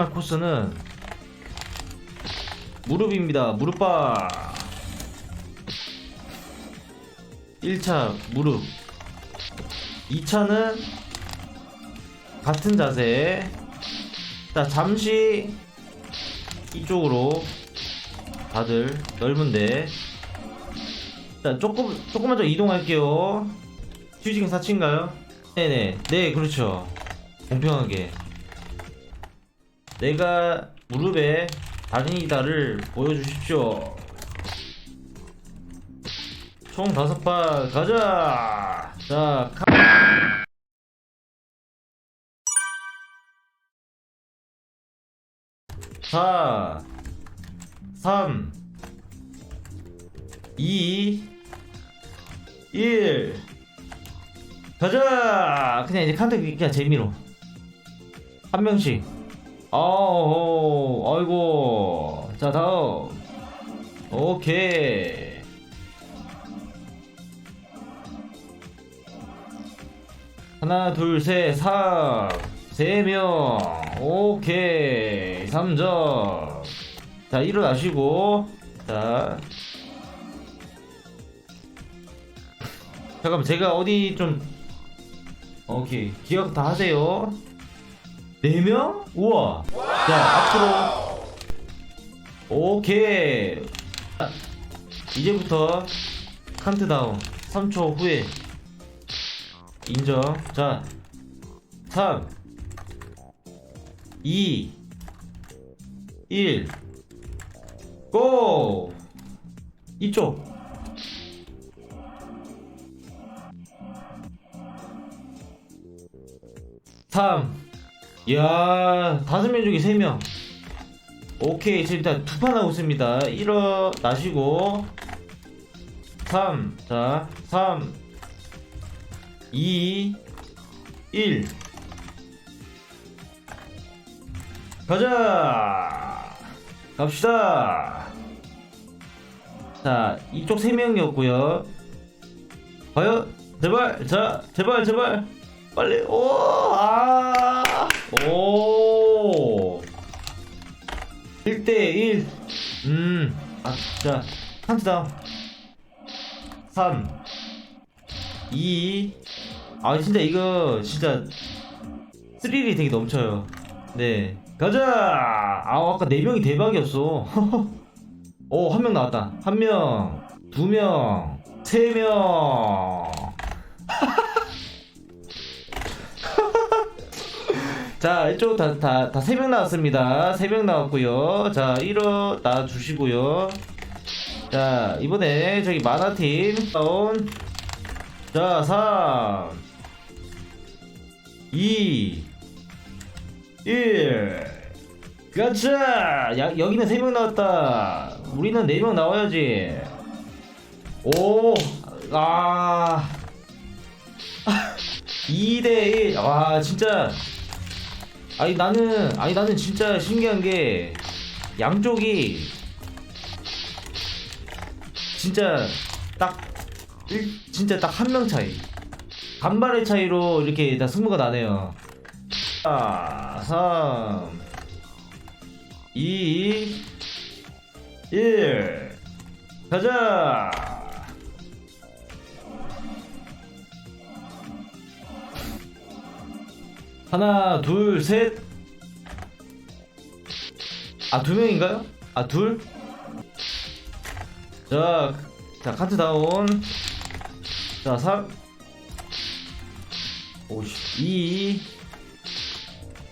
할 코스는 무릎입니다. 무릎바. 1차 무릎. 2차는 같은 자세. 자, 잠시 이쪽으로 다들 넓은데. 자, 조금 조금만 더 이동할게요. 휴징 사치인가요? 네네. 네, 그렇죠. 공평하게. 내가 무릎에 다리다를 보여주십시오. 총 다섯 발 가자. 자, 카... 사, 삼, 이, 일. 가자. 그냥 이제 칸트 그냥 재미로 한 명씩. 아우, 아이고. 자, 다음. 오케이. 하나, 둘, 셋, 사, 세 명. 오케이. 3점. 자, 일어나시고. 자. 잠깐만, 제가 어디 좀. 오케이. 기억 다 하세요. 4명? 우와. 자, 앞으로. 오케이. 자, 이제부터 카운트다운 3초 후에 인정. 자, 3, 2, 1, 고! 이쪽. 삼. 이야, 다섯 명 중에 세 명. 오케이, 지금 일단 두 판 하고 있습니다. 일어나시고. 3. 자, 3. 2. 1. 가자! 갑시다! 자, 이쪽 세 명이었고요. 과연? 제발! 자, 제발, 제발! 빨리! 오! 아! 오! 1대1. 음. 아, 자, 카운트다운. 3. 2. 아, 진짜 이거, 진짜, 스릴이 되게 넘쳐요. 네. 가자! 아, 아까 4명이 대박이었어. 오, 한 명 나왔다. 한 명, 두 명, 세 명. 자, 이쪽 다, 다, 다세명 나왔습니다. 세명 나왔고요. 자, 일어나 주시고요. 자, 이번에 저기 마나팀 다운. 자, 3, 2, 1. 가자! 야, 여기는 세명 나왔다. 우리는 네명 나와야지. 오, 아. 2대1. 와, 진짜. 아니, 나는, 아니, 나는 진짜 신기한 게, 양쪽이, 진짜, 딱, 일, 진짜 딱 한 명 차이. 간발의 차이로 이렇게 다 승부가 나네요. 자, 3, 2, 1. 가자! 하나, 둘, 셋. 아, 두 명인가요? 아, 둘? 자, 자, 카트 다운. 자, 3. 오씨,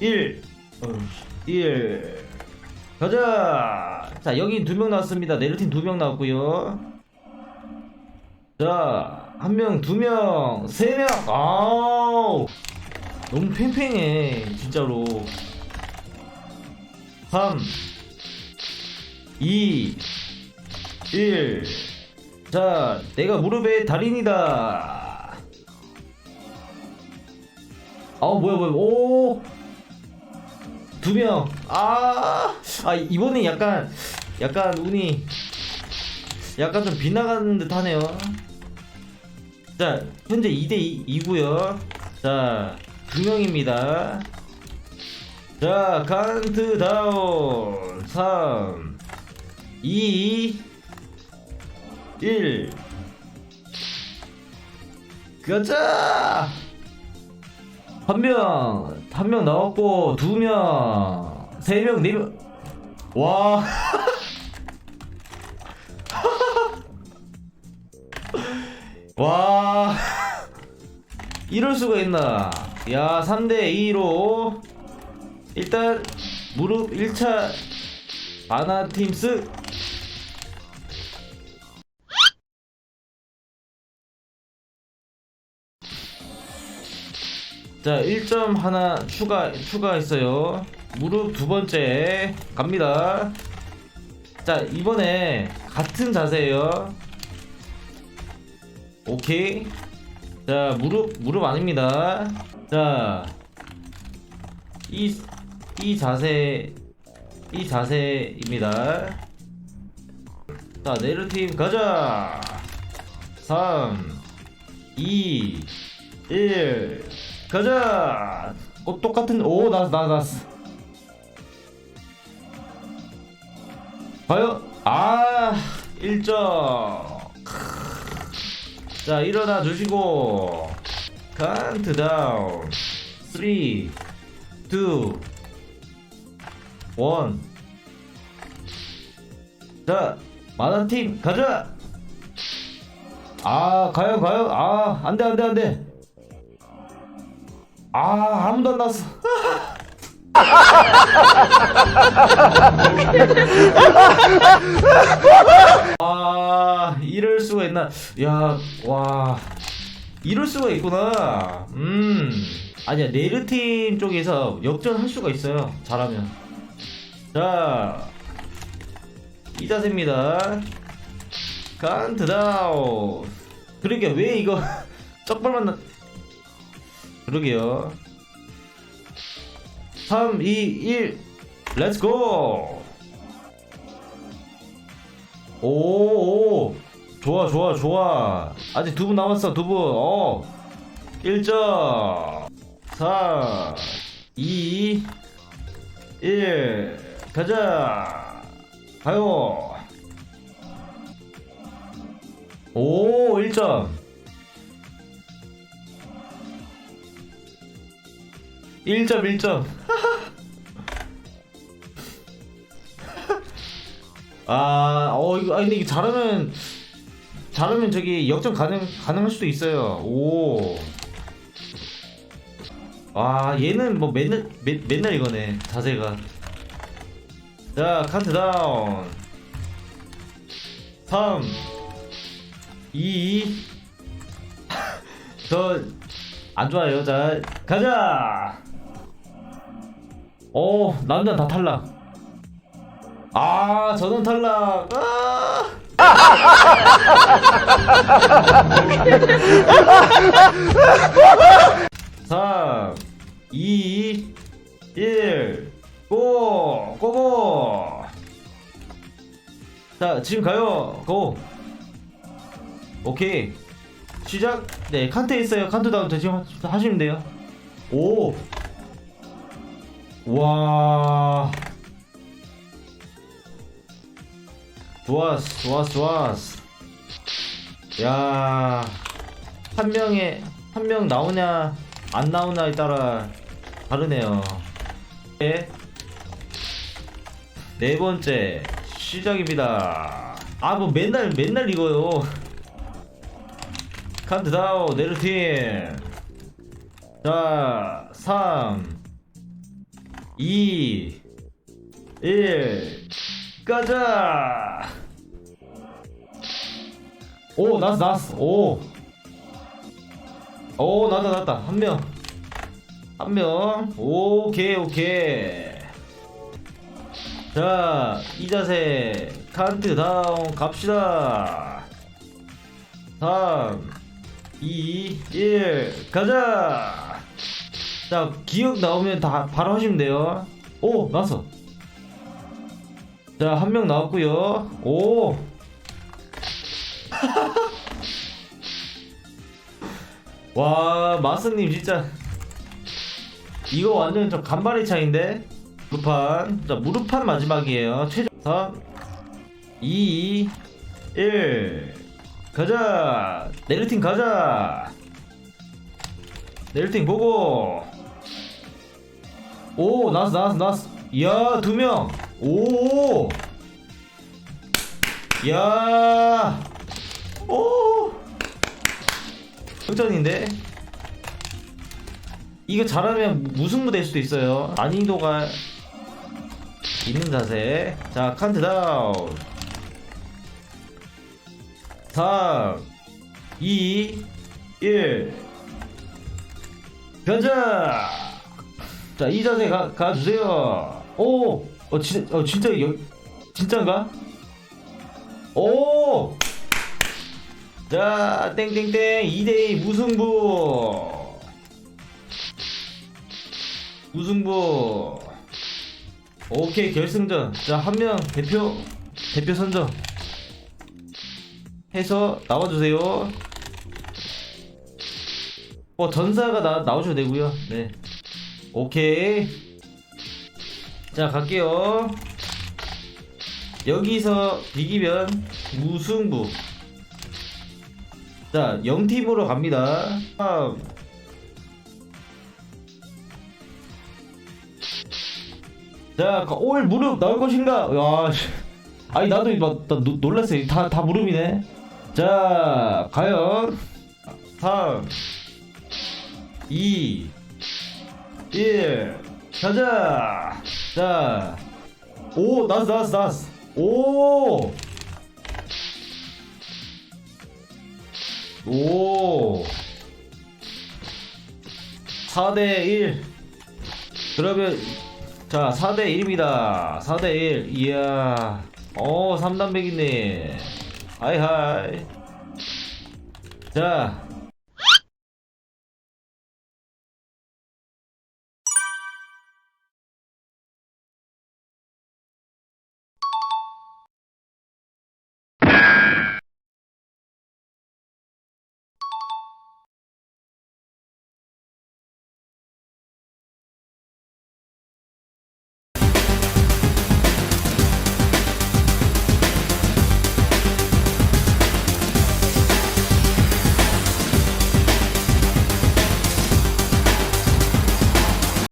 2. 1. 어이씨, 1. 가자! 자, 여기 두 명 나왔습니다. 네르팀 두명 나왔고요 자, 한 명, 두 명, 세 명. 아우! 너무 팽팽해, 진짜로. 3, 2, 1. 자, 내가 무릎에 달인이다. 아우, 뭐야, 뭐야, 오! 두 명. 아, 아, 이번엔 약간, 약간 운이, 약간 좀 빗나가는 듯 하네요. 자, 현재 2대 2, 2고요. 자, 두 명입니다. 자, 카운트다운 3 2 1 가자! 한 명, 한 명 나왔고, 두 명, 세 명, 네 명. 와. 와. 이럴 수가 있나. 야, 3대2로. 일단, 무릎 1차 바나팀스 자, 1점 하나 추가 추가했어요. 무릎 두 번째 갑니다. 자, 이번에 같은 자세예요. 오케이. 자, 무릎 무릎 아닙니다. 자, 이 이 자세 이 자세입니다. 자, 네르팀 가자. 3 2 1 가자. 어, 똑같은 오, 나스 나스 나스. 과연 아, 1점. 자, 일어나 주시고 카운트다운 3 2 1 자, 마나팀 가자. 아, 가요 가요. 아, 안 돼 안 돼 안 돼. 아, 아무도 안 났어. 아, 이럴 수가 있나? 야, 와, 이럴 수가 있구나. 음, 아니야, 네르팀 쪽에서 역전할 수가 있어요. 잘하면. 자, 이 자세입니다. 간트다운. 그러게 왜 이거 떡발만 나... 그러게요. 3, 2, 1, 렛츠고! 오, 오, 좋아, 좋아, 좋아. 아직 두 분 남았어, 두 분. 어, 1점. 4, 2, 1, 가자. 가요. 오, 1점. 1점 1점 아, 어 이거 아 근데 이게 잘하면 잘하면 저기 역전 가능 가능할 수도 있어요. 오. 아, 얘는 뭐 맨날 맨, 맨날 이거네. 자세가. 자, 카운트 다운. 3 2 저안 좋아요. 자, 가자. 오, 남자 다 탈락. 아, 저는 탈락. 아! 삼, 이, 일, 고, 고고. 자, 지금 가요. 고. 오케이. 시작. 네, 칸트 있어요. 칸트 다운 지금 하시면 돼요. 오. 와. 좋았어, 좋았어, 좋았어. 야. 한 명에, 한 명 나오냐, 안 나오냐에 따라 다르네요. 네. 네 번째, 시작입니다. 아, 뭐 맨날, 맨날 이거요. 카운트다운, 네르팀. 자, 3, 2, 1, 가자! 오, 나왔어, 나왔어, 오. 오, 나왔다, 나왔다. 한 명. 한 명. 오케이, 오케이. 자, 이 자세. 카운트 다운 갑시다. 3, 2, 1, 가자! 자, 기억 나오면 다 바로 하시면 돼요. 오, 나왔어. 자, 한 명 나왔고요. 오. 와, 마스님 진짜 이거 완전 저 간발의 차인데? 무릎판. 자 무릎판 마지막이에요. 최종 3 2 1 가자. 네르팅 가자. 네르팅 보고. 오 나왔어 나왔어 나왔어. 이야 두명오 이야 오! 역전인데? 이거 잘하면 무승부 될 수도 있어요. 난이도가 있는 자세. 자 카운트다운. 3 2 1 가자! 자 이 자세 가, 가주세요. 오! 어, 진, 어 진짜 여, 진짠가? 오 자, 땡땡땡 2대2 무승부. 무승부. 오케이, 결승전. 자, 한 명 대표 대표 선정 해서 나와 주세요. 어, 전사가 나 나오셔도 되고요. 네. 오케이. 자, 갈게요. 여기서 비기면 무승부. 자, 0팀으로 갑니다. 다음. 자, 올 무릎 나올 것인가? 야, 씨. 아니 나도 막 나, 노- 놀랐어요. 다, 다 무릎이네. 자, 과연 3, 2, 1, 가자. 자, 오, 나왔어, 나왔어, 나왔어. 오, 오. 4대1 그러면 자 4대1입니다. 4대1 이야. 어 3단백이네. 하이하이. 자